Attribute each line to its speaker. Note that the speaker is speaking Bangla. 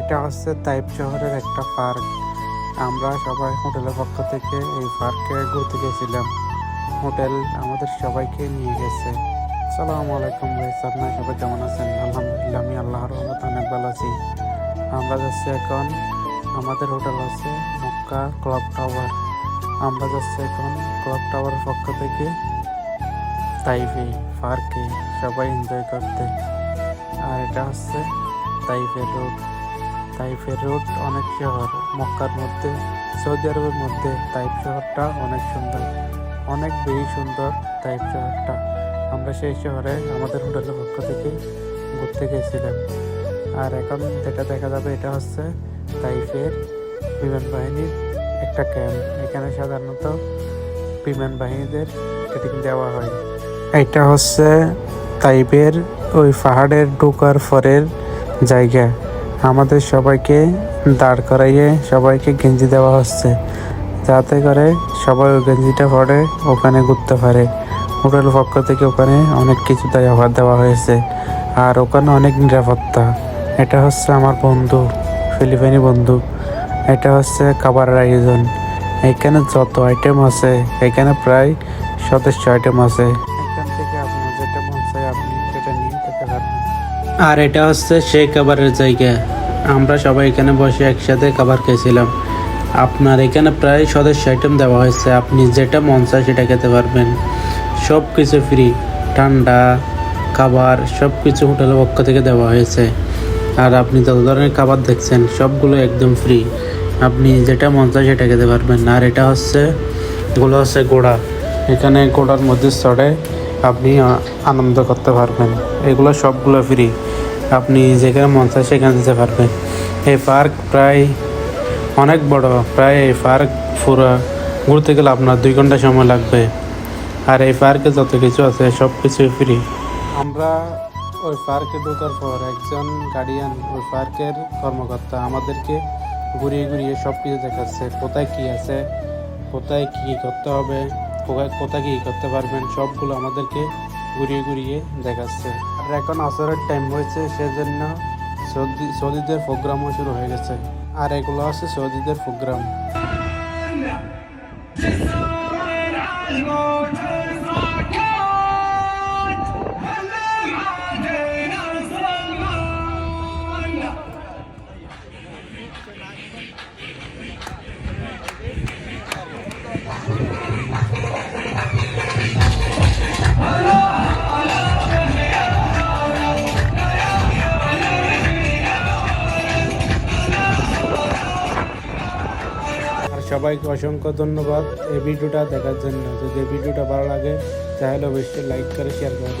Speaker 1: এটা হচ্ছে তাইপ শহরের একটা পার্ক। আমরা সবাই হোটেলের পক্ষ থেকে এই পার্কে ঘুরতে গেছিলাম। হোটেল আমাদের সবাইকে নিয়ে গেছে। সালাম আলাইকুম ভাই, আপনারা সবাই কেমন আছেন? আলহামদুলিল্লাহ, আমি আল্লাহর রহমত অনেক ভালো আছি। আমরা যাচ্ছি এখন, আমাদের হোটেল আছে মক্কা ক্লব টাওয়ার। আমরা যাচ্ছি এখন ক্লব টাওয়ারের পক্ষ থেকে তাইফে পার্কে সবাই এনজয় করতে। আর এটা হচ্ছে তাইফের রোড। তাইফের রোড অনেক শহর। মক্কার মধ্যে, সৌদি আরবের মধ্যে তাইফ শহরটা অনেক সুন্দর। অনেক বেশি সুন্দর তাইফ শহরটা। আমরা সেই শহরে আমাদের হোটেলের পক্ষ থেকে ঘুরতে গেছিলাম। আর এখন যেটা দেখা যাবে এটা হচ্ছে তাইফের বিমান বাহিনীর একটা ক্যাম্প এখানে সাধারণত বিমান বাহিনীদের ট্রেনিং দেওয়া হয়। এটা হচ্ছে তাইপের ওই পাহাড়ের ঢোকার পরের জায়গা। আমাদের সবাইকে দাঁড় করাইয়ে সবাইকে গেঞ্জি দেওয়া হচ্ছে। যাতে করে সবাই ওই গেঞ্জিটা পরে ওখানে ঘুরতে পারে। হোটেল পক্ষ থেকে ওখানে অনেক কিছু তাই অফার দেওয়া হয়েছে। আর ওখানে অনেক নিরাপত্তা। এটা হচ্ছে আমার বন্ধু, ফিলিপাইনি বন্ধু। এটা হচ্ছে খাবারের আয়োজন। এখানে যত আইটেম আছে, এখানে প্রায় সদস্য আইটেম আছে। এখান থেকে যেটা চায় আপনি সেটা
Speaker 2: আর এটা হচ্ছে সেই খাবারের জায়গা। আমরা সবাই এখানে বসে একসাথে খাবার খেয়েছিলাম। আপনার এখানে প্রায় সদস্য আইটেম দেওয়া হয়েছে। আপনি যেটা মন চায় সেটা খেতে পারবেন। সব কিছু ফ্রি ঠান্ডা, খাবার সব কিছু হোটেলের পক্ষ থেকে দেওয়া হয়েছে। আর আপনি যত ধরনের খাবার দেখছেন, সবগুলো একদম ফ্রি আপনি যেটা মন চায় সেটা খেতে পারবেন। আর এটা হচ্ছে, এগুলো হচ্ছে গোড়া। এখানে গোড়ার মধ্যে চড়ে আপনি আনন্দ করতে পারবেন। এগুলো সবগুলো ফ্রি আপনি যেখানে মন চায় সেখানে যেতে পারবেন। এই পার্ক প্রায় অনেক বড়, প্রায় এই পার্ক পুরো ঘুরতে গেলে আপনার দুই ঘণ্টা সময় লাগবে। আর এই পার্কে যত কিছু আছে সব কিছুই ফ্রি
Speaker 1: আমরা ওই পার্কে ঢোকার পর একজন গার্ডিয়ান ওই পার্কের কর্মকর্তা আমাদেরকে ঘুরিয়ে ঘুরিয়ে সব কিছু দেখাচ্ছে। কোথায় কি আছে, কোথায় কি করতে হবে, কোথায় কোথায় কি করতে পারবেন, সবগুলো আমাদেরকে ঘুরিয়ে ঘুরিয়ে দেখাচ্ছে। এখন আসরের টাইম হয়েছে, সেজন্য সৌদি সৌদিদের প্রোগ্রামও শুরু হয়ে গেছে। আর এগুলো আছে সৌদিদের প্রোগ্রাম সবাইকে অসংখ্য ধন্যবাদ এই ভিডিওটা দেখার জন্য। যদি ভিডিওটা ভালো লাগে, তাহলে অবশ্যই লাইক করে শেয়ার করে